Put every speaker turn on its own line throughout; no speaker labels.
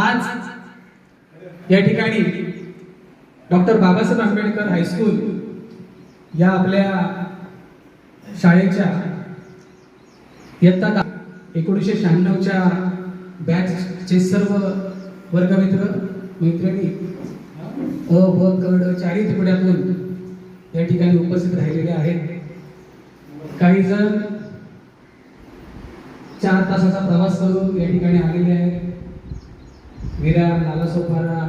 आज या ठिकाणी डॉक्टर बाबासाहेब आंबेडकर हायस्कूल या आपल्या शाळेच्या इयत्ता एकोणीसशे शहाण्णवच्या बॅचचे सर्व वर्गमित्र मैत्रिणी अ ब कड चारी चारही तुकड्यातून या ठिकाणी उपस्थित राहिलेले आहेत. काही जण चार तासाचा प्रवास करून या ठिकाणी आलेले आहेत. विरार नालासोपारा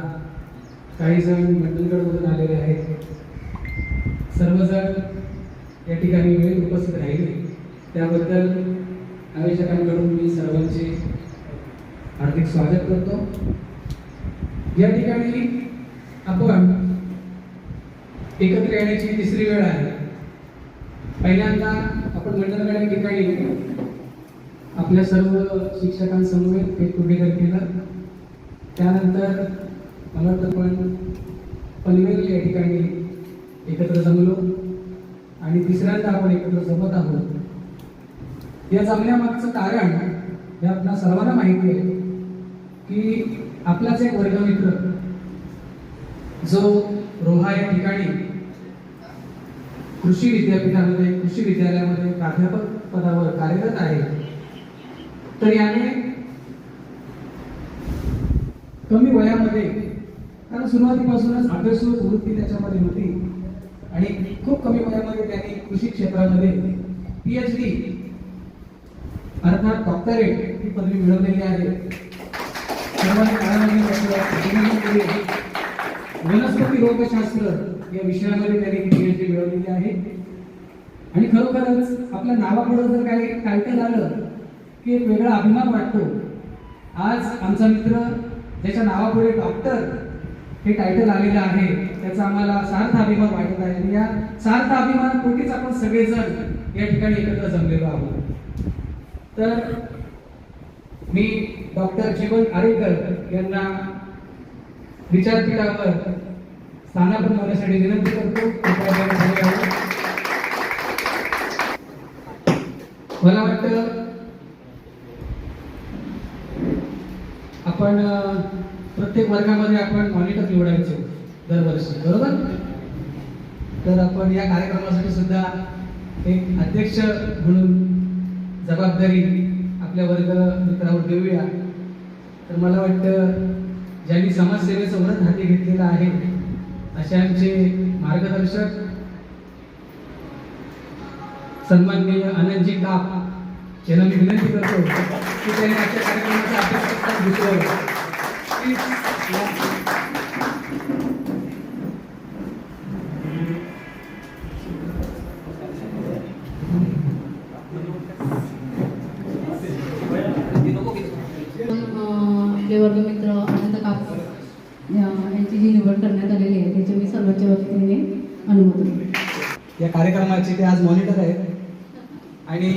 काही जण मंडलगडमधून आलेले आहेत. सर्वजण या ठिकाणी वेळेत उपस्थित राहिले. त्याबद्दल आयोजकांकडून मी सर्वांचे हार्दिक स्वागत करतो. या ठिकाणी आपण एकत्र येण्याची तिसरी वेळ आहे. पहिल्यांदा आपण मंडळगड या ठिकाणी आपल्या सर्व शिक्षकांसमवेत गेट टुगेदर केलं. त्यानंतर मला वाटतं पण पनवेल या ठिकाणी एकत्र जमलो. आणि तिसऱ्यांदा आपण एकत्र जमत आहोत. या जमण्यामागचं कारण हे आपल्या सर्वांना माहिती आहे की आपलाच एक वर्गमित्र जो रोहा या ठिकाणी कृषी विद्यापीठामध्ये कृषी विद्यालयामध्ये प्राध्यापक पदावर कार्यरत आहे. तर याने कमी वयामध्ये. कारण सुरुवातीपासूनच अभ्यासू वृत्ती त्याच्यामध्ये होती. आणि खूप कमी वयामध्ये त्यांनी कृषी क्षेत्रामध्ये पीएच डी अर्थात डॉक्टरेट ही पदवी मिळवलेली आहे. वनस्पती रोगशास्त्र या विषयामध्ये त्यांनी पी एच डी मिळवलेली आहे. आणि खरोखरच आपल्या नावापुढं जर काही टायटल आलं की एक वेगळा अभिमान वाटतो. आज आमचा मित्र ज्याच्या नावापुढे डॉक्टर हे टायटल आलेलं आहे. त्याचा आम्हाला सार्थ अभिमान वाटत आहे. या सार्थ अभिमानापोटीच आपण सगळेजण या ठिकाणी एकत्र जमलेलो आहोत. तर मी डॉक्टर जीवन आरेकर यांना विचारपीठावर स्थानापन होण्यासाठी विनंती करतो. मला वाटतं आपण प्रत्येक वर्गामध्ये आपण मॉनिटर निवडायचो दरवर्षी बरोबर? तर आपण या कार्यक्रमासाठी सुद्धा एक अध्यक्ष म्हणून जबाबदारी आपल्या वर्ग मित्रावर देऊया. तर मला वाटतं ज्यांनी समाजसेवेचं व्रत हाती घेतलेलं आहे असे आमचे मार्गदर्शक सन्माननीय आनंदजी काप यांना मी विनंती करतो की त्यांनी आजच्या कार्यक्रमाचा अध्यक्षस्थान दुसरं
अं, आपले वर्गमित्र आनंद कापकर यांची जी निवड करण्यात आलेली आहे त्याचे मी सर्वोच्च वतीने अनुमोदन.
या कार्यक्रमाचे ते आज मॉनिटर आहेत आणि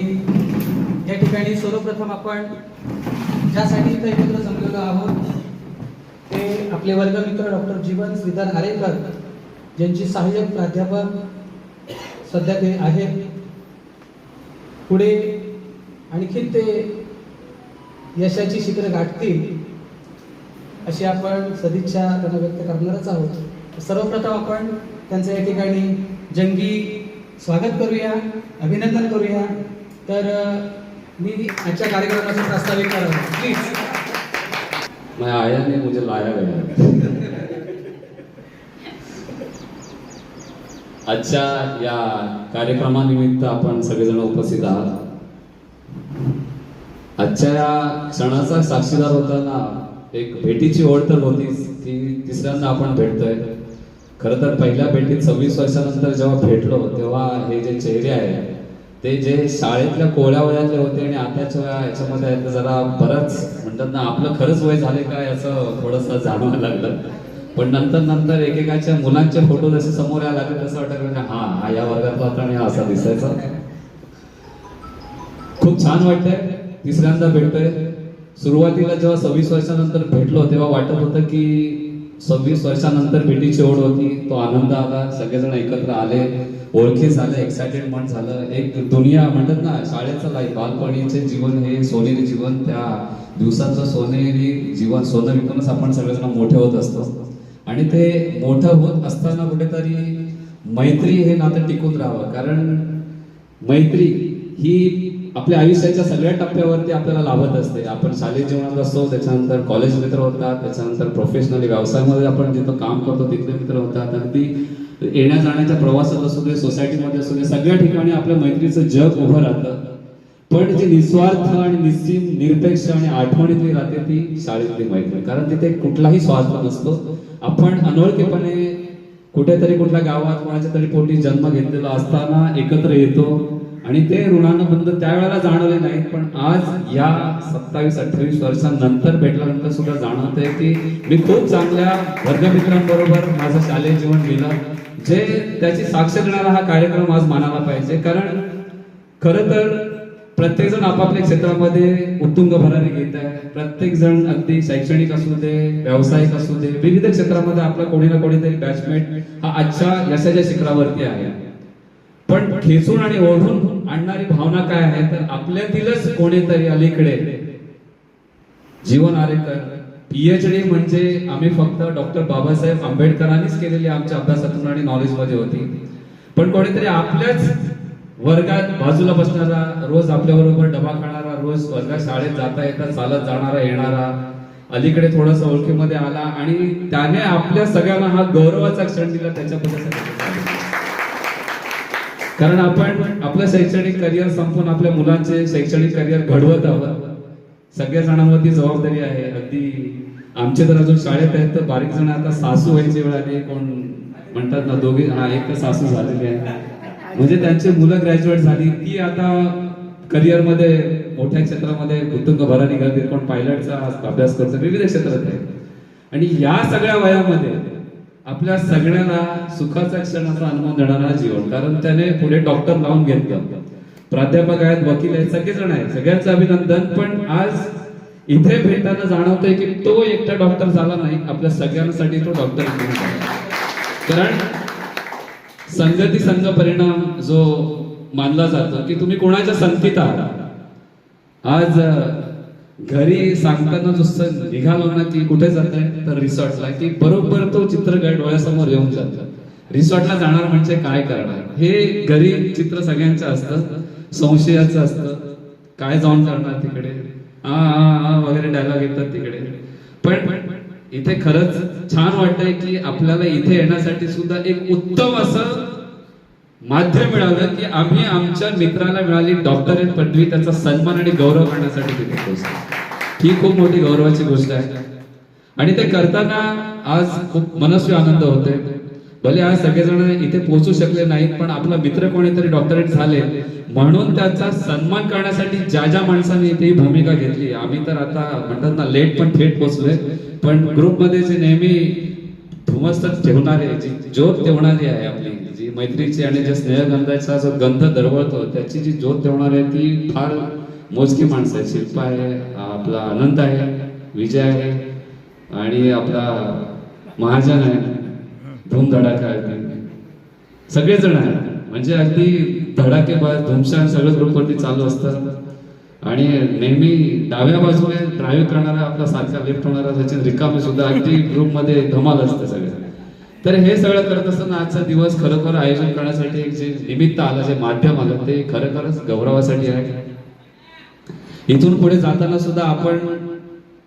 सर्वप्रथम आपण ज्यासाठी इथं एकत्र जमलेलो आहोत ते आपले वर्गमित्र डॉक्टर जीवन श्रीधर आरेकर ज्यांची सहाय्यक प्राध्यापक सध्या ते आहेत. पुढे आणखीन ते यशाची शिखरं गाठतील अशी आपण सदिच्छा त्यांना व्यक्त करणारच आहोत. सर्वप्रथम आपण त्यांचं या ठिकाणी जंगी स्वागत करूया अभिनंदन करूया. तर मी आजच्या कार्यक्रमाचं प्रास्ताविक करावं प्लीज
मैं आया नहीं मुझे लाया गया. आजच्या या कार्यक्रमानिमित्त आपण सगळेजण उपस्थित आहात. आजच्या या क्षणाचा साक्षीदार होताना एक भेटीची ओढ तर होतीच ती तिसऱ्यांदा आपण भेटतोय. खरं तर पहिल्या भेटीत सव्वीस वर्षानंतर जेव्हा भेटलो तेव्हा हे जे चेहरे आहे ते जे शाळेतल्या कोळ्या वयातले होते आणि आताच्या याच्यामध्ये आहेत, जरा बरंच म्हणतात ना आपलं खरंच वय झाले का याचं थोडंसं जाणवायला लागलं. पण नंतर नंतर एकेकाच्या मुलांचे फोटो जसे समोर यायला लागले तसं वाटतं म्हणजे हा हा या वर्गातला होता आणि असा दिसायचा. खूप छान वाटतंय. तिसऱ्यांदा भेटतोय. सुरुवातीला जेव्हा सव्वीस वर्षानंतर भेटलो तेव्हा वाटत होतं की सव्वीस वर्षानंतर भेटीची ओढ होती. तो आनंद आला. सगळेजण एकत्र आले. ओळखी झालं एक्साइटेडमेंट झालं. एक दुनिया म्हणतात ना शाळेचं लाईफ बालपणीचे जीवन हे सोनेरी जीवन. त्या दिवसाचं सोनेरी जीवन सोनं विकूनच आपण सगळेजण मोठे होत असतो. आणि ते मोठं होत असताना कुठेतरी मैत्री हे नातं टिकून राहावं. कारण मैत्री ही आपल्या आयुष्याच्या सगळ्या टप्प्यावरती आपल्याला लाभत असते. आपण शालेय जीवनात असतो त्याच्यानंतर कॉलेज मित्र होतात त्याच्यानंतर प्रोफेशनली व्यवसायामध्ये आपण जिथं काम करतो तिथले मित्र होतात. अगदी येण्या जाण्याच्या प्रवासात असू दे सोसायटीमध्ये असू दे सगळ्या ठिकाणी आपल्या मैत्रीचं जग उभं राहतं. पण जी निस्वार्थ आणि निश्चिम निरपेक्ष आणि आठवणीतली राहते ती शाळेतली मैत्री कारण तिथे कुठलाही स्वार्थ नसतो. आपण अनोळखीपणे कुठेतरी कुठल्या गावात कोणाच्या तरी पोटी जन्म घेतलेला असताना एकत्र येतो. आणि ते ऋणानुबंध त्यावेळेला जाणवले नाहीत पण आज या सत्तावीस अठ्ठावीस वर्षांनंतर भेटल्यानंतर सुद्धा जाणवतंय की मी खूप चांगल्या वर्गमित्रांबरोबर माझं शालेय जीवन लिहिलं जे त्याची साक्ष देणारा हा कार्यक्रम आज मानायला पाहिजे. कारण खरं तर प्रत्येकजण आपापल्या क्षेत्रामध्ये उत्तुंग भरारी घेत आहे. प्रत्येकजण अगदी शैक्षणिक असू दे व्यावसायिक असू दे विविध क्षेत्रामध्ये आपला कोणी ना कोणीतरी बॅचमेट हा आजच्या यशाच्या शिखरावरती आहे. पण खेचून आणि ओढून आणणारी भावना काय आहे? तर आपल्यातीलच कोणीतरी अलीकडे. जीवन आरेकर पीएचडी म्हणजे आम्ही फक्त डॉक्टर बाबासाहेब आंबेडकरांनीच केलेली आमच्या अभ्यासातून आणि नॉलेजमध्ये होती. पण कोणीतरी आपल्याच वर्गात बाजूला बसणारा रोज आपल्या बरोबर डबा खाणारा रोज वर्गात शाळेत जाता येता चालत जाणारा येणारा अलीकडे थोडस ओळखीमध्ये आला आणि त्याने आपल्या सगळ्यांना हा गौरवाचा क्षण दिला त्याच्याबद्दल कारण आपण आपलं शैक्षणिक करिअर संपून आपल्या मुलांचे शैक्षणिक करिअर घडवत आहोत. सगळ्या जणांवरती जबाबदारी आहे. अगदी आमचे तर अजून शाळेत आहेत तर बारीक जण आता सासू व्हायची वेळ आली. कोण म्हणतात ना दोघे हा एक तर सासू झालेली आहे. म्हणजे त्यांची मुलं ग्रॅज्युएट झाली. ती आता करिअरमध्ये मोठ्या क्षेत्रामध्ये उत्तुंग भरा निघाली. कोण पायलटचा अभ्यास करतो विविध क्षेत्रात आहे. आणि या सगळ्या वयामध्ये आपल्या सगळ्यांना सुखाचा क्षणाचा अनुभव देणारा जीवन. कारण त्याने पुढे डॉक्टर लावून घेतलं. प्राध्यापक आहेत वकील आहेत सगळेजण आहेत. सगळ्यांचं अभिनंदन. पण आज इथे भेटताना जाणवतंय की तो एकटा डॉक्टर झाला नाही. आपल्या सगळ्यांसाठी तो डॉक्टर कारण संगती संघ परिणाम जो मानला जातो की तुम्ही कोणाच्या संगतीत आहात? आज घरी सांगताना नुसतं निघालो ना की कुठे जात आहे तर रिसॉर्टला की बरोबर तो चित्र डोळ्यासमोर येऊन जातो. रिसॉर्टला जाणार म्हणजे काय करणार? हे घरी चित्र सगळ्यांचं असतं संशयाचं असतं. काय जाऊन करणार तिकडे? आ आ वगैरे डायलॉग येतात तिकडे. पण इथे खरंच छान वाटतंय की आपल्याला इथे येण्यासाठी सुद्धा एक उत्तम असं माध्यम मिळालं की आम्ही आमच्या मित्राला मिळाली डॉक्टरेट पदवी त्याचा सन्मान आणि गौरव करण्यासाठी तिथे ही खूप मोठी गौरवाची गोष्ट आहे. आणि ते करताना आज खूप मनस्वी आनंद होते भले आज सगळेजण इथे पोहोचू शकले नाहीत पण आपला मित्र कोणीतरी डॉक्टरेट झाले. म्हणून त्याचा सन्मान करण्यासाठी ज्या ज्या माणसांनी इथे ही भूमिका घेतली आम्ही तर आता म्हणतात ना लेट पण थेट पोहोचलोय. पण ग्रुपमध्ये जे नेहमी धुमस्त ठेवणारे जी ज्योत ठेवणारी आहे आपली मैत्रीची आणि जे स्नेहगंधाचा जो गंध दरवळतो त्याची जी ज्योत ठेवणारी आहे ती फार मोजकी माणसं आहे शिल्पा आहे आपला अनंत आहे विजय आहे आणि आपला महाजन आहे धूमधडाका आहे. सगळेजण आहेत. म्हणजे अगदी धडाकेबाज धुमशान सगळं ग्रुपवरती चालू असतात आणि नेहमी डाव्या बाजूने ड्राईव्ह करणारा आपला सारखा लेफ्ट होणारा सचिन रिकामे सुद्धा अगदी ग्रुपमध्ये धमाल असतं सगळं तर हे सगळं करत असताना आजचा दिवस खरोखर आयोजन करण्यासाठी एक जे निमित्त आलं जे माध्यम आलं ते खरोखरच गौरवासाठी आहे. इथून पुढे जाताना सुद्धा आपण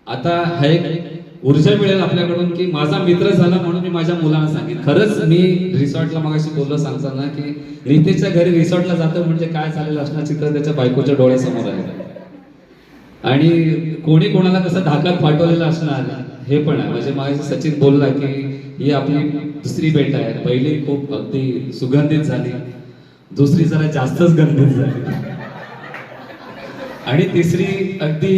आता हा एक ऊर्जा मिळेल आपल्याकडून की माझा मित्र झाला म्हणून मी माझ्या मुलांना सांगेन. खरंच मी रिसॉर्टला मगाशी बोललो सांगताना की रितेशच्या घरी रिसॉर्टला जातो म्हणजे काय चालेल असणार चित्र त्याच्या बायकोच्या डोळ्यासमोर आहे. आणि कोणी कोणाला कसं धाकात फाटवलेलं असणार हे पण आहे. म्हणजे माझ्या सचिन बोलला की ही आपली दुसरी भेट आहे. पहिली खूप अगदी सुगंधित झाली. दुसरी जरा जास्तच गंधित झाली. आणि तिसरी अगदी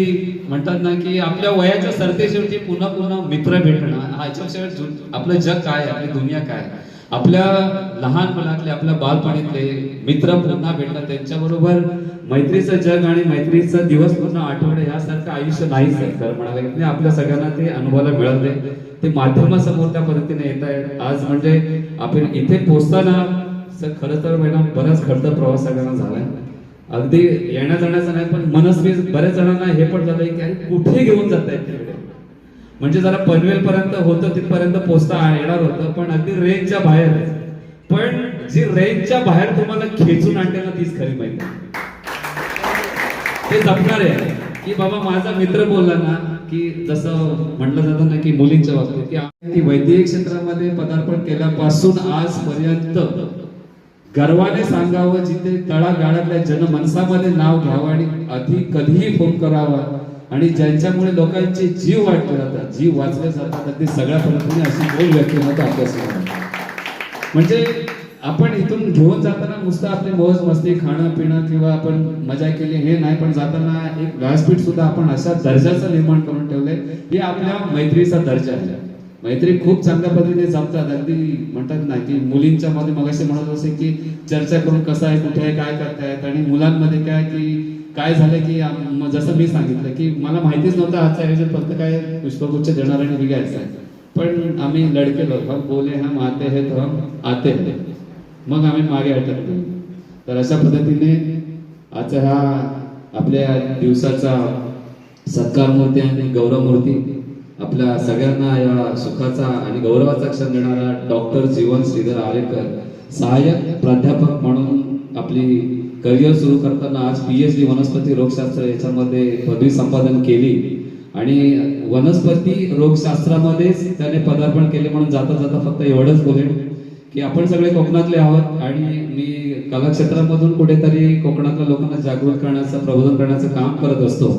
म्हणतात ना की आपल्या वयाच्या सरतेशेवटी पुन्हा पुन्हा मित्र भेटणं हा याच्याशिवाय आपलं जग काय आहे? आपली दुनिया काय आपल्या आपल्या लहानपणातले आपल्या बालपणीतले मित्र पुन्हा भेटणं त्यांच्याबरोबर मैत्रीचं जग आणि मैत्रीचा दिवस पुन्हा आठवडे यासारखं आयुष्य नाहीच आहे खरं म्हणाला आपल्या सगळ्यांना ते अनुभवाला मिळाले ते माध्यमासमोर त्या पद्धतीने येत आहेत. आज म्हणजे आपण इथे पोचताना खरं तर मॅडम बराच खर्च प्रवास सगळ्यांना झालाय. अगदी येण्या जाण्याचा नाही पण मनस्वी बऱ्याच जणांना हे पण झालंय की कुठे घेऊन जात आहेत म्हणजे जरा पनवेल पर्यंत होतं तिथपर्यंत पोचता येणार होतं पण अगदी रेंजच्या बाहेर आहे. पण जी रेंजच्या बाहेर तुम्हाला खेचून आणते ना तीच खरी माहिती ते जपणार आहे की बाबा माझा मित्र बोलला ना की जसं म्हटलं जातं ना की मुलींच्या बाबतीत की ती वैद्यकीय क्षेत्रामध्ये पदार्पण केल्यापासून आजपर्यंत गर्वाने सांगावं जिथे तळागाळातल्या जनमनसामध्ये नाव घ्यावं आणि अधिक कधीही फोन करावा आणि ज्यांच्यामुळे लोकांचे जीव वाटले जातात जीव वाचले जातात अगदी सगळ्या पद्धतीने अशी दोन व्यक्तिमत्व आपल्यासमोर म्हणजे आपण इथून घेऊन जाताना नुसतं आपली मौज मस्ती खाणं पिणं किंवा आपण मजा केली हे नाही पण जाताना एक व्यासपीठ सुद्धा आपण अशा दर्जाचं निर्माण करून ठेवलंय हे आपल्या मैत्रीचा दर्जा आहे. मैत्री खूप चांगल्या पद्धतीने जमतात अगदी म्हणतात ना की मुलींच्या मध्ये मग असे म्हणत असे की चर्चा करून कसं आहे कुठे आहे काय करतायत आणि मुलांमध्ये काय की काय झालं की जसं मी सांगितलं की मला माहितीच नव्हतं आजच्या आयोजन फक्त काय पुष्पगुच्छ देणार आणि निघायचं आहे. पण आम्ही लडके लोक हम बोले हम आते हे तो हम आते हे. मग आम्ही मागे अटकलो तर अशा पद्धतीने आजचा हा आपल्या दिवसाचा सत्कार मूर्ती आणि गौरव मूर्ती आपल्या सगळ्यांना या सुखाचा आणि गौरवाचा क्षण देणारा डॉक्टर जीवन श्रीधर आरेकर सहाय्यक प्राध्यापक म्हणून आपली करिअर सुरू करताना आज पी एच डी वनस्पती रोगशास्त्र याच्यामध्ये पदवी संपादन केली. आणि वनस्पती रोगशास्त्रामध्येच त्याने पदार्पण केले म्हणून जाता जाता फक्त एवढंच बोलेन की आपण सगळे कोकणातले आहोत आणि मी कलाक्षेत्रामधून कुठेतरी कोकणातल्या लोकांना जागृत करण्याचं प्रबोधन करण्याचं काम करत असतो.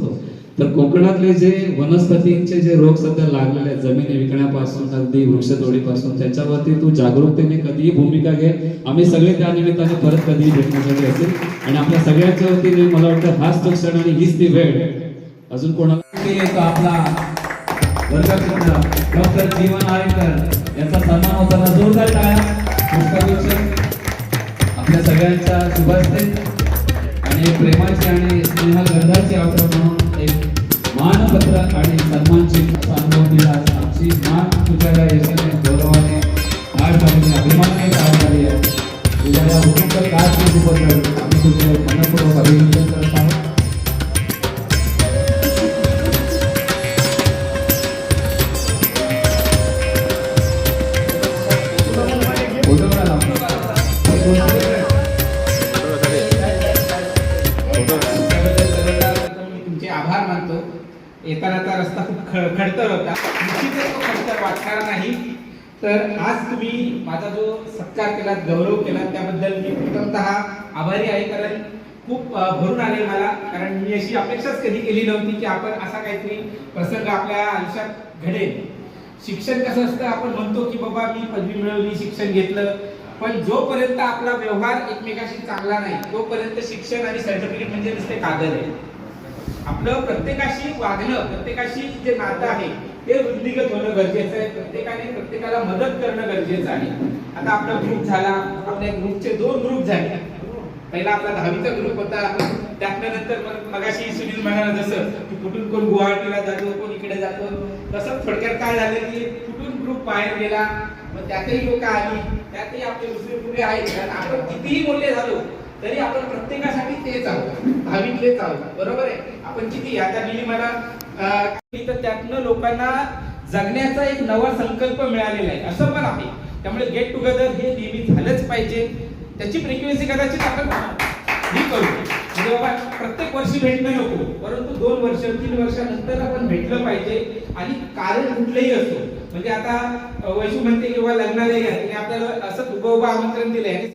तर कोकणातले जे वनस्पतींचे जे रोग सध्या लागलेले आहेत जमिनी विकण्यापासून अगदी वृक्षतोडीपासून त्याच्यावरती तू जागरूकतेने कधीही भूमिका घे. आम्ही सगळे त्या निमित्ताने परत कधीही भेटण्यासाठी असेल. आणि आपल्या सगळ्यांच्या वतीने मला वाटतं हाच तो क्षण आणि हीच ती वेळ. अजून कोणाला
आपला डॉक्टर जीवन आरेकर. यांचा सन्मान होताना जोरदार टाळ्या. आपल्या सगळ्यांच्या शुभास्ते. आणि प्रेमाची आणि स्नेह गंधाची आवड म्हणून एक मानपत्र आणि सन्मानची असा अनुभव दिला आमची मान तुझ्या यशाने गौरवाने आठ झालेली
तर आज तुम्ही माझा जो सत्कार केला गौरव केला त्याबद्दल मी प्रथमतः आभारी आहे. कारण खूप भरून आले मला. कारण मी अशी अपेक्षाच कधी केली नव्हती की आपण असा काहीतरी प्रसंग आपल्या आयुष्यात घडेल. शिक्षण कसं असतं? आपण म्हणतो की बाबा मी पदवी मिळवली शिक्षण घेतलं. पण जोपर्यंत आपला व्यवहार एकमेकाशी चांगला नाही तोपर्यंत शिक्षण आणि सर्टिफिकेट म्हणजे नुसते कागद आहे. आपलं प्रत्येकाशी वागणं प्रत्येकाशी जे नातं आहे ते वृद्धिगत होणं गरजेचं आहे. प्रत्येकाने प्रत्येकाला मदत करणं गरजेचं आहे. आता आपला ग्रुप झाला. आपल्या ग्रुपचे दोन ग्रुप झाले. पहिला आपला दहावीचा ग्रुप होता. त्यातल्या नंतर मग मगाशी सुनील म्हणाला जसं की कुठून कोण गुवाहाटीला जातो कोण इकडे जातो. तसंच थोडक्यात काय झालं की कुठून ग्रुप बाहेर गेला. मग त्यातही लोक आली. त्यातही आपले दुसरे पुढे आहेत? आपण कितीही बोलले झालो तरी आपण प्रत्येकासाठी तेच आहोत दहावीतलेच आहोत बरोबर आहे? आपण किती आता दिली मला तर त्यातनं लोकांना जगण्याचा एक नवा संकल्प मिळालेला आहे. असं पण आहे. त्यामुळे गेट टुगेदर हे नेहमी झालंच पाहिजे. त्याची फ्रिक्वेन्सी कदाचित आपण ही करू. म्हणजे बाबा प्रत्येक वर्षी भेटणं नको. परंतु दोन वर्ष तीन वर्षानंतर आपण भेटलं पाहिजे. आणि कारण कुठलंही असो. म्हणजे आता वैशू म्हणते किंवा लग्नाला आपल्याला असं उभं उभं आमंत्रण दिलंय.